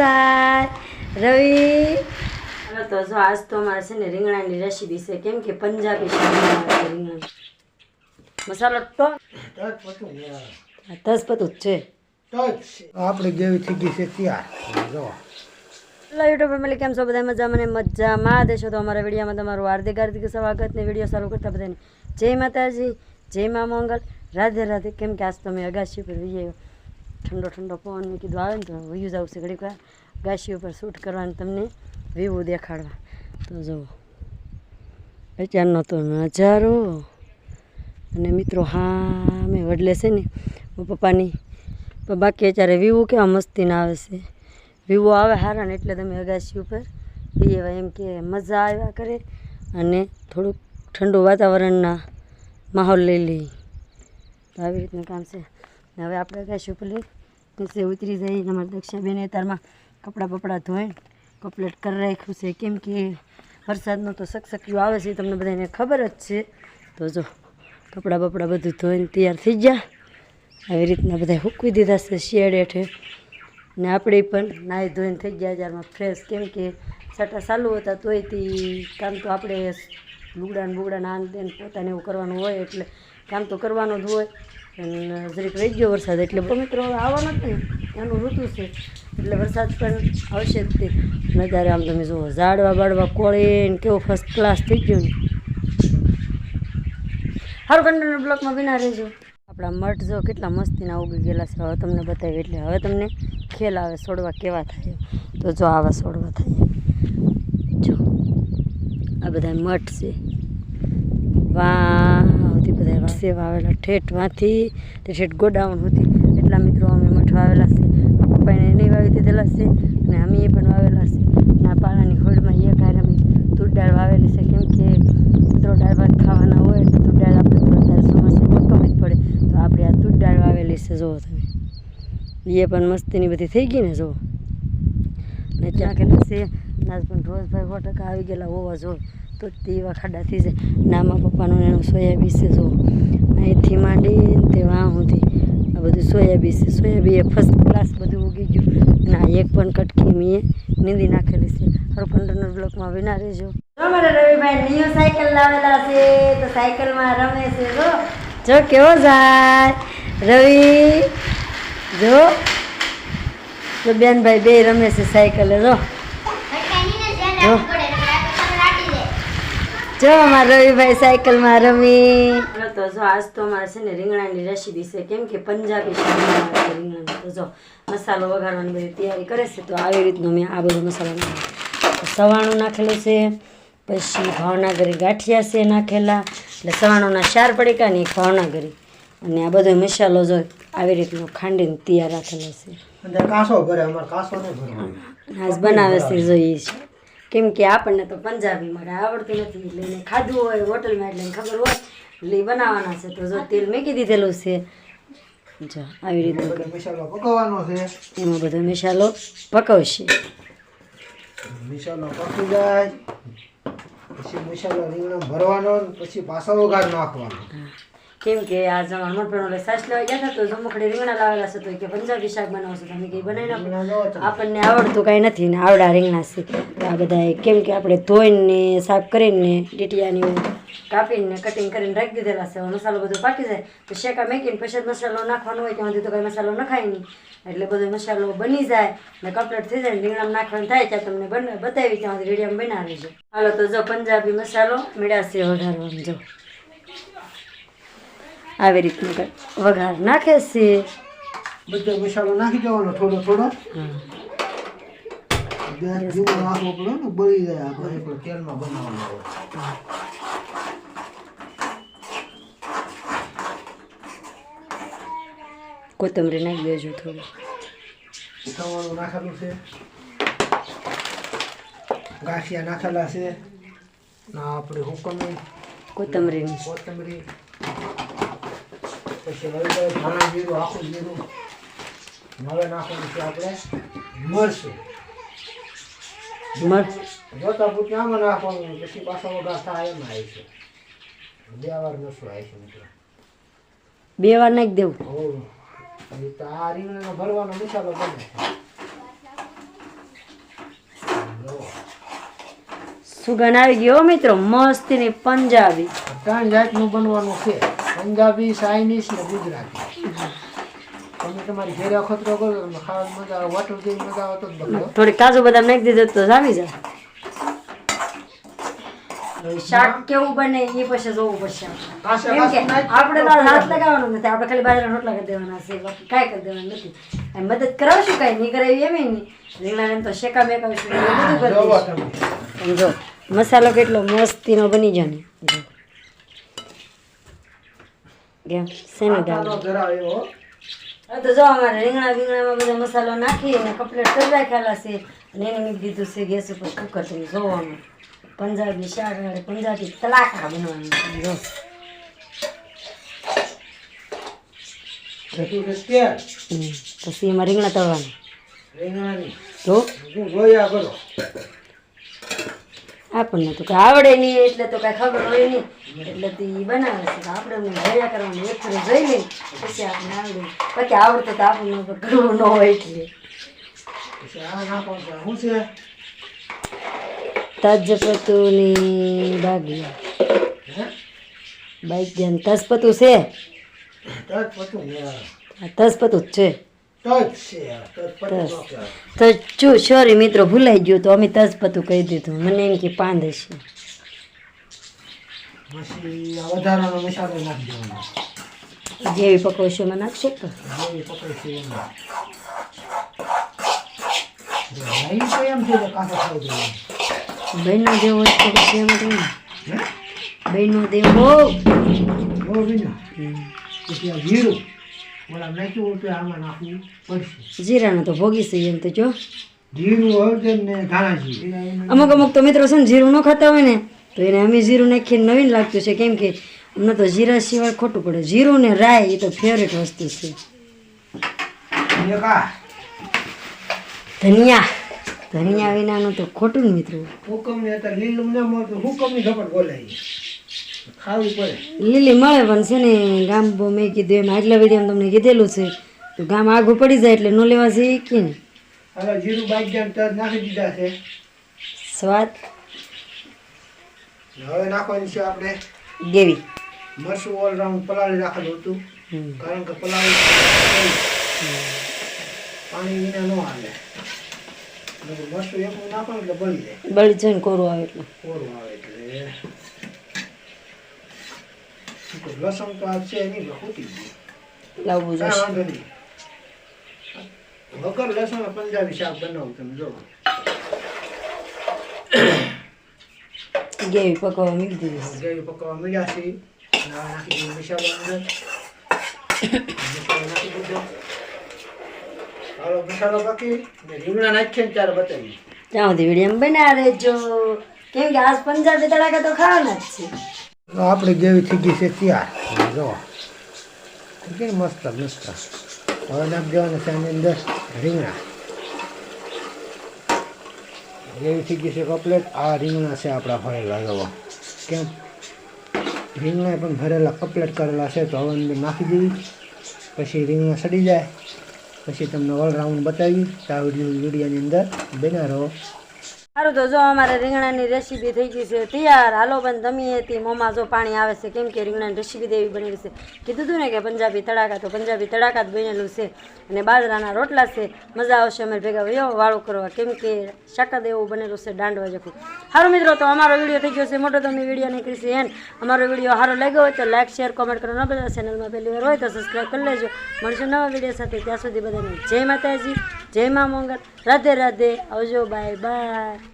જાય. રવિ. હાલો તો જો આજ તો અમારે છે ને રીંગણાની રેસીપી છે. કેમ કે પંજાબી રીંગણ. મસાલો તો તજપતું જ છે. આપણે જેવી થઈ ગઈ છે ત્યાર. જો. હેલો યુટ્યુબ ફેમિલી કેમ છો? બધા મજા મને મજામાં દેશો તો અમારા વિડીયોમાં તમારું હાર્દિક હાર્દિક સ્વાગત ને વીડિયો સારું કરતા બધાને. જય માતાજી જય મા મંગલ. રાધે રાધે. કેમ કે આજ તો મેં અગાશી ઉપર વિજય ઠંડો ઠંડો પવન મેં કીધું આવે ને તો વયું જ આવશે ઘડીક વાર અગાશી ઉપર શૂટ કરવાનું તમને વ્યૂ દેખાડવા. તો જુઓ. અત્યારનો તો નજારો. અને મિત્રો હા મેં વડલે છે ને પપ્પાની. બાકી અત્યારે વ્યૂ કેવા મસ્તીના આવે છે. વ્યૂ આવે હારા ને એટલે તમે અગાશી ઉપર બી એવા એમ કે મજા આવ્યા કરે અને થોડુંક ઠંડુ વાતાવરણના માહોલ લઈ લઈ તો આવી રીતનું કામ છે. હવે આપણે કહીશું પેલી લઈ ઉતરી જઈએ અમારે દક્ષાબેન તારમાં કપડાં બપડા ધોઈને કપલેટ કરી રાખ્યું છે. કેમ કે વરસાદનો તો સકસક્યું આવે છે, તમને બધાને ખબર જ છે. તો જો કપડાં બપડા બધું ધોઈને તૈયાર થઈ ગયા. આવી રીતના બધા હૂકવી દીધા છે શિયાળે હેઠે ને આપણે પણ નાહી ધોઈને થઈ ગયા હજારમાં ફ્રેશ કેમ કે સટા ચાલુ હતા તોય તે કામ તો આપણે લુગડાને બુગડાને બુગડા નાન પોતાને એવું કરવાનું હોય એટલે કામ તો કરવાનું જ હોય. અને જરીક રહી ગયો વરસાદ એટલે બહુ મિત્રો આવવાનો જ ને એનું ઋતુ છે. એટલે વરસાદ પણ આવશે જ તે. નજારે આમ તમે જુઓ, ઝાડવા બાળવા કોળે ને કેવો ફર્સ્ટ ક્લાસ થઈ ગયો ને. સારું કન્ટેનર બ્લોકમાં બિના રહેજો. આપણા મઠ જો કેટલા મસ્તીના ઉગી ગયેલા છે. હવે તમને બતાવી એટલે હવે તમને ખેલ આવે છોડવા કેવા થાય. તો જો આવા છોડવા થાય. જો, આ બધા મઠ છે. વાહથી બધા વાસે આવેલા ઠેઠમાંથી, તે ઠેઠ ગોડાઉન હતી એટલા મિત્રો અમે મઠ વાવેલા છે પપ્પાને નહીં વાવી દીધેલા છે અને અમે એ પણ વાવેલા છે. ના પાળાની હોડમાં એક હારે અમે તુર દાળ વાવેલી છે. કેમ કે મિત્રો દાળ ભાત ખાવાના હોય તો તુર દાળ આપણે અત્યારે જ પડે. તો આપણે આ તુર દાળ વાવેલી છે, જુઓ તમે. એ પણ મસ્તીની બધી થઈ ગઈ ને, જુઓ. ને ત્યાં કે છે નાજ પણ રોજભાઈ સો ટકા આવી ગયેલા હોવા જો તો તેવા ખાડા થઈ જાય. નામા પપ્પાનું એનું સોયાબીન છે જો અહીંથી માંડી તે વાં સુધી. આ બધું સોયાબીન છે. સોયાબીન એ ફર્સ્ટ ક્લાસ બધું ઉગી ગયું. ના એક પણ કટકી મેં નીંદી નાખેલી છે. હર કંડરનર બ્લોકમાં વિના રહેજો. અમારા રવિભાઈ નિયો સાયકલ લાવેલા છે તો સાયકલમાં રમે છે જો. જો કેવો જાય. રવિ જો. તો બેનભાઈ બે રમે છે સાયકલે જો. જો. જો અમારા રવિભાઈ સાયકલમાં રમી. તો જો આજ તો અમારે છે ને રીંગણાની રેસીપી છે. કેમ કે પંજાબી રીંગણાનું તો જો મસાલો વઘારવાની બધી તૈયારી કરે છે તો આવી રીતનો મેં આ બધો મસાલો નાખ્યો સવાણું નાખેલું છે પછી ભાવનગરી ગાંઠિયા છે નાખેલા. એટલે સવાણુંના ચાર પડીકા ને ભાવનગરી. અને આ બધો મસાલો જો આવી રીતનો ખાંડીને તૈયાર રાખેલો છે. કાસો ભરે અમારે કાસો નહીં ભરવાનો આજ બનાવે છે જોઈએ છે કેમ કે આપણને તો પંજાબી મળે આવડતું નથી. એટલે એને ખાધું હોય હોટલમાં એટલે ખબર હોય એટલે બનાવવાના છે. તો જો તેલ મેકી દીધેલું છે. જો આવી રીતે બધો મસાલો પકવવાનો છે. એમાં બધો મસાલો પકવશે. મસાલો પકી જાય પછી મસાલો રીંગણા ભરવાનો પછી પાછો વઘાર નાખવાનો. કેમ કે આ જમણ મટપણો એટલે સાસ લેવા ગયા હતા તો જમુખડી રીંગણા લાવેલા છે તો કે પંજાબી શાક બનાવશો તમે કંઈ બનાવી નાખો. આપણને આવડતું કાંઈ નથી ને આવડા રીંગણા છે. તો આ બધા કેમ કે આપણે ધોઈને સાફ કરીને ડીટિયાની કાપીને કટિંગ કરીને રાખી દીધેલા છે. મસાલો બધો પાકી જાય. તો શેકા મેકીને પછી જ મસાલો નાખવાનો હોય ત્યાં સુધી તો કાંઈ મસાલો નખાય નહીં. એટલે બધો મસાલો બની જાય ને કમ્પ્લીટ થઈ જાય રીંગણા રીંગણામાં નાખવાનું થાય ત્યાં તમને બને બતાવી ત્યાં રેડિયામાં બનાવી છે. હાલો તો જો પંજાબી મસાલો મેળાશે વઘારવાનું જો. આવી રીતનું કંઈક વઘાર નાખે છે. બધો મસાલો નાખી દેવાનો થોડો થોડો. નાખવો પડે ને બળી જાય આપણે તેલમાં બનાવવાનો કોથમરી નાખી દેજો થોડું. ઉઠાવવાનું નાખેલું છે. ગાંઠિયા નાખેલા છે. ના આપણે હુકમ કોથમરીની. કોથમરી. આપણે મરશું મરચ. જોતા પૂછ્યું આમાં નાખવાનું? પછી પાછો વગા થાય છે બે વાર મરશું આવી બે વાર નાખી દેવું. હોવ તો આ રીંગણાનો ભરવાનો સુગંધ આવી ગયો મિત્રો. મસ્તની પંજાબી. ત્રણ જાતનું બનવાનું છે. પંજાબી ચાઇનીઝ ને ગુજરાતી. તમે તમારી ઘેરે અખતરો કરો તમને ખાવાની મજા આવે વોટર જેવી મજા આવે તો બગડો. થોડી કાજુ બદામ નાખી દીધો તો જામી જાય. શાક કેવું બને એ પછી જોવું પડશે. આપણે. તો હાથ લગાવવાનો નથી આપણે ખાલી બાજરાના રોટલા કરી દેવાના છે બાકી કાંઈ કરી દેવાનું નથી. મદદ કરાવશું કાંઈ નહીં કરાવી એમ નહીં. રીંગણાને એમ તો શેકા બધું કરી દઈશું. તમે. મસાલો કેટલો મસ્તીનો બની જાય કેમ શેની દાળ? તો જો અમારે રીંગણા બીંગણામાં બધો મસાલો નાખી અને કપલેટ કરી રાખેલા છે. અને એને મૂકી દીધું છે ગેસ ઉપર કુકર તમે જોવાનું પંજાબી શાક અને પંજાબી તલાકા બનવાનું જો પછી એમાં રીંગણા તળવાના. રીંગણાની? તો હું જોયા કરો. આપણને તો કાંઈ આવડે નહીં એટલે તો કાંઈ ખબર હોય નહીં. એટલે તે બનાવે છે. તો આપણે એમને જોયા કરવાનું એક ફરે જોઈ લઈ પછી આપણે આવડે. પછી આવડતો તો આપણને ઉપર કરવું ન હોય એટલે. તજપતુની બાગિયા બાઈક જેમ તજપતુ છે. તજપતુ જ છે. તો જો સોરી મિત્રો ભૂલાઈ ગયું તો અમે તજપતું કહી દીધું. મને એમ કે પાંદ દેવાનો. જેવી પકવશો એમાં નાખશો તો. બહેનો દેવો? બહેનો દેવો. જો જીરાનો તો ભોગી છે એમ તો જો ને અમુક અમુક તો મિત્રો છે ને જીરું ન ખાતા હોય ને તો એને અમે જીરું નાખીને નવીન લાગતું છે કેમ કે અમને તો જીરા સિવાય ખોટું પડે જીરું ને રાય એ તો ફેવરેટ વસ્તુ છે ધનિયા ધનિયા વિનાનું તો ખોટું ને મિત્રો લીલું ન મળતું હુકમની ઝપટ બોલાય ખાવી પડે. લીલી મળે પણ છે ને ગામ બહુ મેં કીધું એમ આગલા વીડિયો તમને કીધેલું છે. તો ગામ આગું પડી જાય એટલે ન લેવા જઈએ કે ને હવે જીરું બાજ્યા તર નાખી દીધા છે. સ્વાદ? હવે નાખવાની છે આપણે ગેવી મરસું ઓલરાઉન્ડ પલાળી રાખેલું હતું. કારણ કે પલાળી પાણી વિના ન હાલે. મરસું એકલું નાખો એટલે બળી જાય. બળી જાય કોરું આવે એટલે. કોરું આવે એટલે. લસણ તો આ છે નહીં એટલે ખૂટી લાવવું નહીં. વગર લસણ પંજાબી શાક બનાવું તમે જો. ગેવી પકવવા મૂકી દીધી ગેવી પકવવા મળ્યા છે નાખી દીધું મસાલો અંદર નાખી દીધો. હાલો મસાલો બાકી ને રીંગણા નાખીએ ત્યારે બતાવી ત્યાં સુધી વીડિયો બના રહેજો કેમ કે આજ પંજાબી તળાકા તો ખાવાના જ છે. આપણી જેવી થઈ છે તૈયાર. જો. કે મસ્ત મસ્ત. હવે નાખ દેવાના છે અંદર રીંગણા. જેવી થઈ છે કપલેટ આ રીંગણા છે આપણા ભરેલા જવા કેમ? રીંગણા પણ ભરેલા કપલેટ કરેલા છે, તો હવે અંદર નાખી દેવી. પછી રીંગણા સડી જાય. પછી તમને ઓલરાઉન્ડ બતાવી. તો વિડીયોની અંદર બના રહો. સારું તો જો અમારે રીંગણાની રેસીપી થઈ ગઈ છે, તૈયાર. હાલો પણ તમે હતી. મોંમાં જો પાણી આવે છે, કેમ કે રીંગણાની રેસીપી દેવી બનેલી છે. કીધું હતું ને કે પંજાબી તડાકા, તો પંજાબી તડાકા જ બનેલું છે. અને બાજરાના રોટલા છે. મજા આવશે અમે ભેગા વયો વાળું કરવા. કેમ કે શાકદ એવું બનેલું છે દાંડવા જખું સારું મિત્રો, તો અમારો વીડિયો થઈ ગયો છે મોટો. તમે વીડિયો નીકળી છે એન્ડ. અમારો વીડિયો સારો લાગ્યો હોય તો લાઇક શેર કોમેન્ટ કરો. ન બધા ચેનલમાં પહેલી વાર હોય તો સબસ્ક્રાઈબ કરી લેજો. મળશું નવા વીડિયો સાથે. ત્યાં સુધી બધાને જય માતાજી, જય મા મંગલ. રાધે રાધે. આવજો બાય બાય